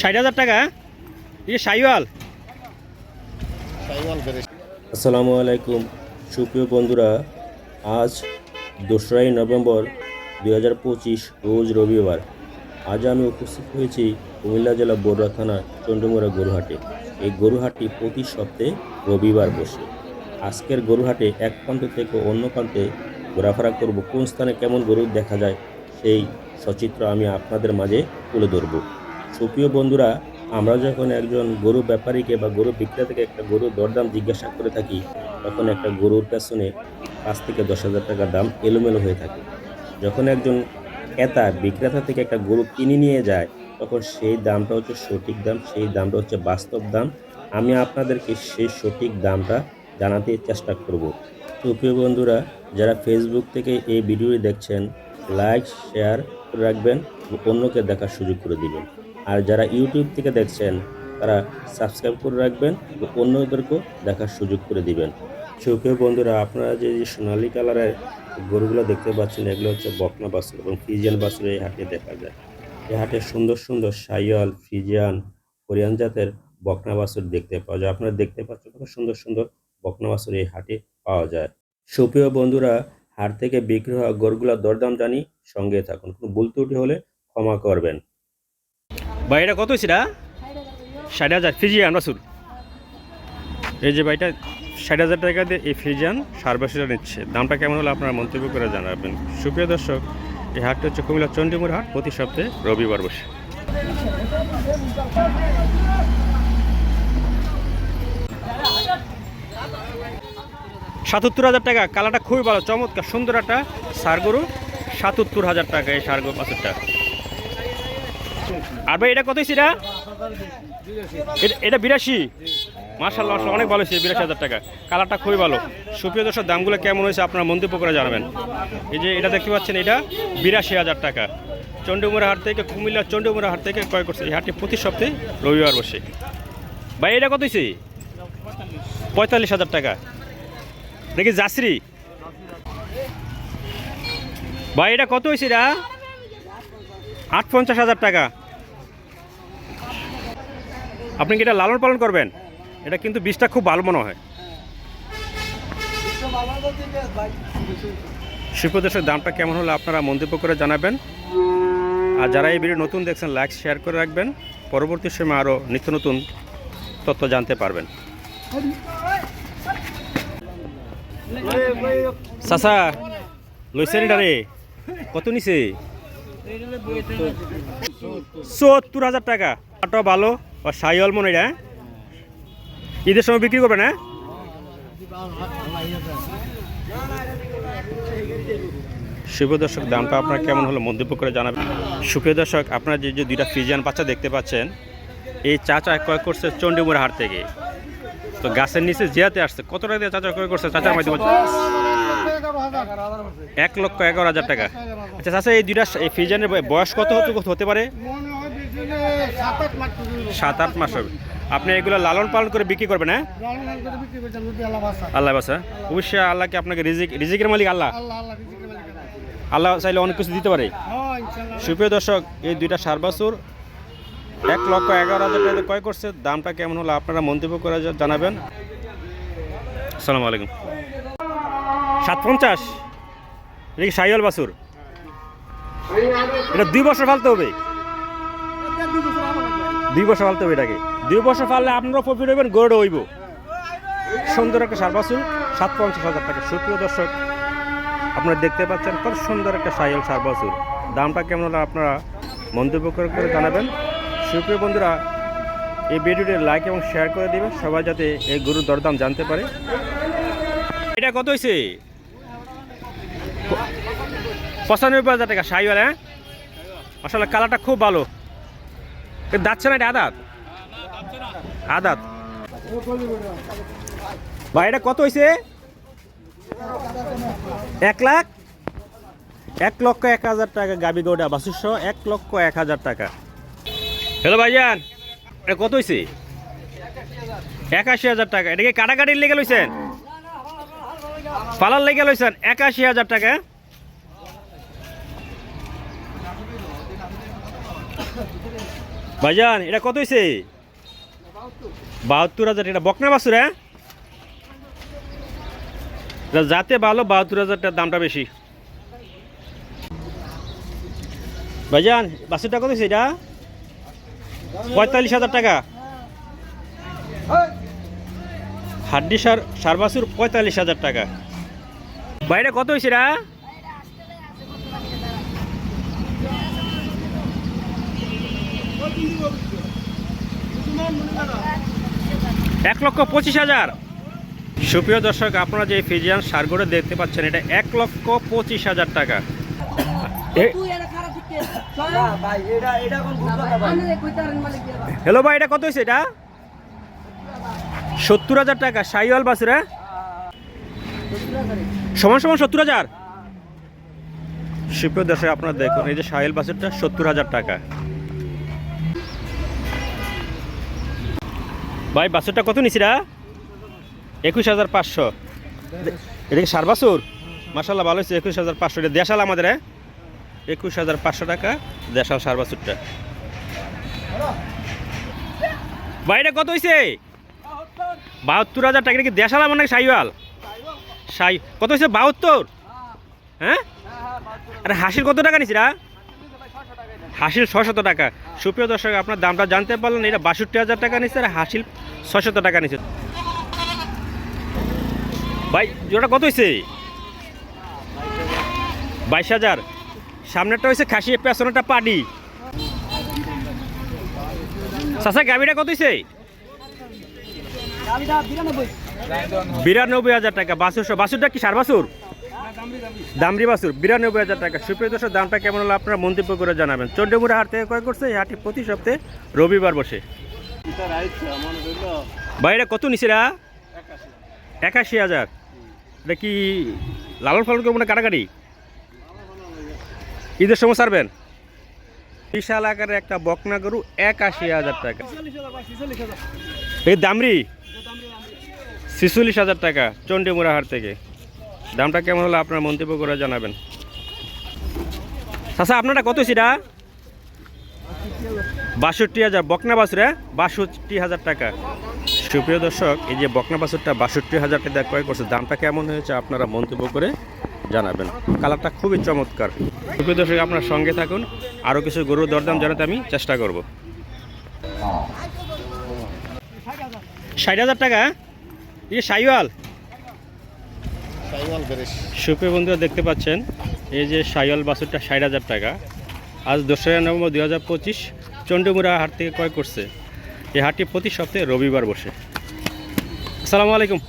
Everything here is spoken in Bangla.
ষাট হাজার টাকা এই সাইওয়াল। আসসালামু আলাইকুম। সুপ্রিয় বন্ধুরা, আজ দোসরাই নভেম্বর দুই হাজার পঁচিশ, রোজ রবিবার। আজ আমি উপস্থিত হয়েছি কুমিল্লা জেলা বড়ুয়া থানা চন্ডমুড়া গরুহাটে। এই গরুহাটটি প্রতি সপ্তাহে রবিবার বসে। আজকের গরুহাটে এক প্রান্ত থেকে অন্য প্রান্তে ঘোরাফেরা করব। কোন স্থানে কেমন গরু দেখা যায়, সেই সচিত্র আমি আপনাদের মাঝে তুলে ধরব। সুপ্রিয় বন্ধুরা, আমরা যখন একজন গরু ব্যাপারীকে বা গরু বিক্রেতাকে একটা গরুর দরদাম জিজ্ঞাসা করে থাকি, তখন একটা গরুর পেছনে পাঁচ থেকে দশ হাজার টাকার দাম এলোমেলো হয়ে থাকে। যখন একজন ক্রেতা, বিক্রেতা থেকে একটা গরু কিনে নিয়ে যায়, তখন সেই দামটা হচ্ছে সঠিক দাম, সেই দামটা হচ্ছে বাস্তব দাম। আমি আপনাদেরকে সেই সঠিক দামটা জানাতে চেষ্টা করব। তো প্রিয় বন্ধুরা, যারা ফেসবুক থেকে এই ভিডিওটি দেখছেন লাইক শেয়ার রাখবেন অন্যকে দেখার সুযোগ করে দিবেন। আর যারা ইউটিউব থেকে দেখছেন, তারা সাবস্ক্রাইব করে রাখবেন ও অন্যদেরকেও দেখার সুযোগ করে দিবেন। সুপ্রিয় বন্ধুরা, আপনারা যে সোনালী কালারের গরুগুলো দেখতে পাচ্ছেন, এগুলো হচ্ছে বকনা বাছুর এবং ফ্রিজিয়ান বাছুর এই হাটে দেখা যায়। এই হাটে সুন্দর সুন্দর সাইয়াল ফ্রিজিয়ান, কোরিয়ান জাতের বকনা বাছুর দেখতে পাওয়া যায়। আপনারা দেখতে পাচ্ছেন কত সুন্দর সুন্দর বকনা বাছুর এই হাটে পাওয়া যায়। সুপ্রিয় বন্ধুরা, হাট থেকে বিক্রি হওয়া গরুগুলোর দরদাম জানি সঙ্গে থাকুন। কোনো ভুল ত্রুটি হলে ক্ষমা করবেন। ভাই, এটা কত হয়েছে ষাট হাজার, ফিজিয়ান বাসুর এই যে ভাইটা, ষাট হাজার টাকা দিয়ে এই ফিজিয়ান সার্ভিসটা নিচ্ছে। দামটা কেমন হলো আপনারা মন্তব্য করে জানাবেন। সুপ্রিয় দর্শক, এই হাটটা হচ্ছে কুমিল্লা চণ্ডীমুর হাট। প্রতি সপ্তাহে রবিবার বসে। সাতাত্তর হাজার টাকা, কালারটা খুবই ভালো, চমৎকার, সুন্দর একটা সার গরু। সাতাত্তর হাজার টাকা এই সার গরু বাছুরটা আর ভাই, এটা কত এটা? এটা- বিরাশি। মার্শাল্লাহ মার্শাল অনেক ভালো হয়েছে বিরাশি হাজার টাকা। কালারটা খুবই ভালো। সুপ্রিয় দর্শক, দামগুলো কেমন হয়েছে আপনারা মন্তব্য করে জানাবেন। এই যে এটা দেখতে পাচ্ছেন, এটা বিরাশি হাজার টাকা। চন্ডমুড়া হাট থেকে কুমিল্লা চন্ডমুড়া হাট থেকে ক্রয় করছে। এই হাটটি প্রতি সপ্তাহে রবিবার বসে। ভাই, এটা কত হয়েছে পঁয়তাল্লিশ হাজার টাকা। দেখি, জাসরি। ভাই, এটা কত হয়েছে এটা? আট পঞ্চাশ হাজার টাকা। আপনি কি এটা লালন পালন করবেন? এটা কিন্তু বীজটা খুব ভালো মনে হয়। শিল্পদেশের দামটা কেমন হলো আপনারা মন্তব্য করে জানাবেন। আর যারা এই ভিডিও নতুন দেখছেন লাইক শেয়ার করে রাখবেন। পরবর্তী সময় আরও নিত্য নতুন তথ্য জানতে পারবেন। চাচা, লইছেন রে। কত নিছে? সত্তর হাজার টাকা। আটা ভালো। আর সাইল মনে এটা ঈদের সময় বিক্রি করবে না শুভ দর্শক, দামটা আপনার কেমন হলো মন্তব্য করে জানাবেন। সুপ্রিয় দর্শক, আপনারা যে যে দুইটা ফিজিয়ান বাচ্চা দেখতে পাচ্ছেন, এই চাচা ক্রয় করছে চণ্ডীমুড়া হাট থেকে। তো গাছের নিচে জিয়াতে আসছে। কত টাকা দিয়ে চাচা ক্রয় করছে? চাচার মাধ্যমে এক লক্ষ এগারো হাজার টাকা। আচ্ছা চাচা, এই দুইটা এই ফিজিয়ানের বয়স কত হতে পারে? হয় সাত আট মাস হবে। আপনি এগুলো লালন পালন করে বিক্রি করবেন হ্যাঁ? আল্লাহ বাসা বাসা অবশ্যই আল্লাহকে আপনাকে রিজিক রিজিকের মালিক আল্লাহ? আল্লাহ চাইলে অনেক কিছু দিতে পারে। হ্যাঁ সুপ্রিয় দর্শক, এই দুইটা সার বাছুর এক লক্ষ এগারো হাজার টাকা ক্রয় করছে। দামটা কেমন হলো আপনারা মন্তব্য করে জানাবেন। আসসালামু আলাইকুম। সাত পঞ্চাশ এটা কি সাইয়াল বাছুর? এটা দুই বছর ফালতে হবে। দুই বছর ফালতে হবে এটাকে। দুই বছর ফাললে আপনারাও প্রফিট হইবেন গরুটা হইব। সুন্দর একটা সার বাছুর সাত পঞ্চাশ হাজার টাকা। সুপ্রিয় দর্শক, আপনারা দেখতে পাচ্ছেন কত সুন্দর একটা সাইল সার বাছুর দামটা কেমন হলো আপনারা মন্তব্য করে করে জানাবেন। সুপ্রিয় বন্ধুরা, এই ভিডিওটি লাইক এবং শেয়ার করে দিবেন, সবাই যাতে এই গরুর দরদাম জানতে পারে। এটা কত হয়েছে পঁচানব্বই হাজার টাকা, সাইওয়াল হ্যাঁ? আসলে কালারটা খুব ভালো। এ না এটা আদাত? আদাত। ভাই, এটা কত হয়েছে এক লাখ? এক লক্ষ এক হাজার টাকা গাবি গৌডা বাসুস এক লক্ষ এক হাজার টাকা। হ্যালো ভাইজান, এটা কত হয়েছে একাশি হাজার টাকা। এটা কি কাটাকাটির লেগে লইছেন? পালার লেগে লইছেন? একাশি হাজার টাকা? ভাইজান, এটা কত হয়েছে বাহাত্তর হাজার, এটা বকনা বাসুর হ্যাঁ? যাতে ভালো, বাহাত্তর হাজারটার দামটা বেশি। ভাইজান বাসুরটা কত হয়েছে এটা? পঁয়তাল্লিশ হাজার টাকা। হাড্ডি সার সার বাসুর পঁয়তাল্লিশ হাজার টাকা। বাইরে কত হয়েছে এটা? এক লক্ষ পঁচিশ হাজার। সুপ্রিয় দর্শক আপনারা যে ফিজিয়ান সারগোড়ে দেখতে পাচ্ছেন এটা এক লক্ষ পঁচিশ হাজার টাকা। হ্যালো ভাই এটা কত হয়েছে এটা? সত্তর হাজার টাকা সাইওয়াল বাসুরা সমান সমান সত্তর হাজার। সুপ্রিয় দর্শক আপনারা দেখুন এই যে সাহেল বাসুরটা সত্তর হাজার টাকা। ভাই বাসুরটা কত নিছিরা একুশ হাজার পাঁচশো। এটা কি সার বাসুর মাসাল্লাহ ভালো হয়েছে, একুশ হাজার পাঁচশো। এটা দেশাল আমাদের হ্যাঁ? একুশ হাজার পাঁচশো টাকা দেশাল সার বাসুরটা ভাই, এটা কত হয়েছে বাহাত্তর হাজার টাকা, এটা কি দেশাল আমার নাকি সাইওয়াল? সাই কত হয়েছে বাহাত্তর? হ্যাঁ? আরে হাসির কত টাকা নিছিরা হাসিল ছশত টাকা। সুপ্রিয় দর্শক, আপনার দামটা জানতে পারলেন, এটা বাষট্টি হাজার টাকা নিচ্ছে, আর হাসিল ছশত টাকা নিচ্ছে। ভাই জোড়া কত হয়েছে বাইশ হাজার। সামনেরটা হয়েছে খাসি পেছনেরটা পাডি চাষা গাবিটা কত হয়েছে বিরানব্বই হাজার টাকা বাসুর বাসুরটা কি সার বাসুর দামরি বাসুর, বিরানব্বই হাজার টাকা। সুপ্রিয় দর্শক, দামটা কেমন হলো আপনারা মন্তব্য করে জানাবেন। চন্ডমুড়া হাট থেকে ক্রয় করছে এই প্রতি সপ্তাহে রবিবার বসে। বাইরে কত নিছিরা? একাশি হাজার। এটা কি লালন ফালন করব না কাটাকাটি? ঈদের সময় সারবেন বিশাল আকারের একটা বকনা গরু, একাশি হাজার টাকা। এই দামরি? ছিচল্লিশ হাজার টাকা চন্ডীমুড়া হাট থেকে। দামটা কেমন হলো আপনার মন্তব্য করে জানাবেন। আচ্ছা আপনারা কত সেটা বাষট্টি হাজার, বকনা বাসুরে বাষট্টি হাজার টাকা। সুপ্রিয় দর্শক, এই যে বকনা বাসুরটা বাষট্টি হাজার টাকা ক্রয় করছে, দামটা কেমন হয়েছে আপনারা মন্তব্য করে জানাবেন। কালারটা খুবই চমৎকার। সুপ্রিয় দর্শক, আপনার সঙ্গে থাকুন। আরও কিছু গরুর দরদাম জানাতে আমি চেষ্টা করব। ষাট হাজার টাকা এই সাইওয়াল। সুপ্রিয় বন্ধুরা, দেখতে পাচ্ছেন, এই যে সাইওয়াল বাছুরটা ষাট হাজার টাকা। আজ দোসরা নভেম্বর দু হাজার পঁচিশ, চণ্ডমুড়া হাট থেকে ক্রয় করছে। এই হাটটি প্রতি সপ্তাহে রবিবার বসে। আসসালামু আলাইকুম।